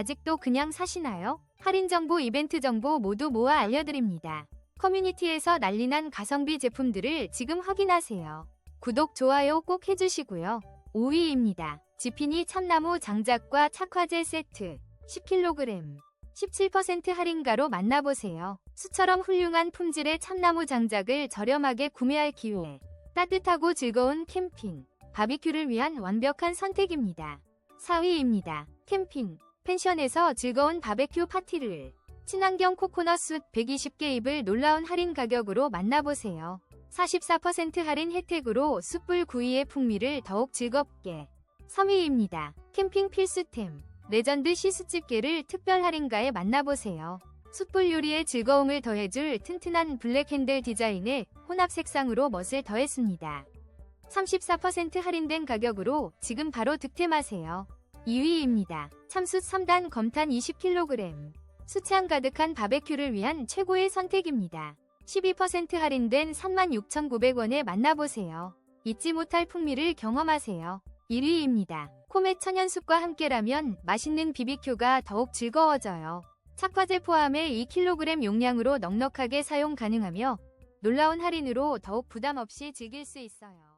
아직도 그냥 사시나요? 할인 정보, 이벤트 정보 모두 모아 알려드립니다. 커뮤니티에서 난리난 가성비 제품들을 지금 확인하세요. 구독, 좋아요 꼭 해주시고요. 5위입니다. 지피니 참나무 장작과 착화제 세트 10kg 17% 할인가로 만나보세요. 수처럼 훌륭한 품질의 참나무 장작을 저렴하게 구매할 기회. 따뜻하고 즐거운 캠핑, 바비큐를 위한 완벽한 선택입니다. 4위입니다. 캠핑, 펜션에서 즐거운 바베큐 파티를 친환경 코코넛 숯 120개입을 놀라운 할인 가격으로 만나보세요. 44% 할인 혜택으로 숯불 구이의 풍미를 더욱 즐겁게. 3위입니다. 캠핑 필수템, 레전드 시수집게를 특별 할인가에 만나보세요. 숯불 요리의 즐거움을 더해줄 튼튼한 블랙 핸들 디자인에 혼합 색상으로 멋을 더했습니다. 34% 할인된 가격으로 지금 바로 득템하세요. 2위입니다. 참숯 3단 검탄 20kg. 수채향 가득한 바베큐를 위한 최고의 선택입니다. 12% 할인된 36,900원에 만나보세요. 잊지 못할 풍미를 경험하세요. 1위입니다. 코멧 천연숲과 함께라면 맛있는 비비큐가 더욱 즐거워져요. 착화제 포함해 2kg 용량으로 넉넉하게 사용 가능하며 놀라운 할인으로 더욱 부담 없이 즐길 수 있어요.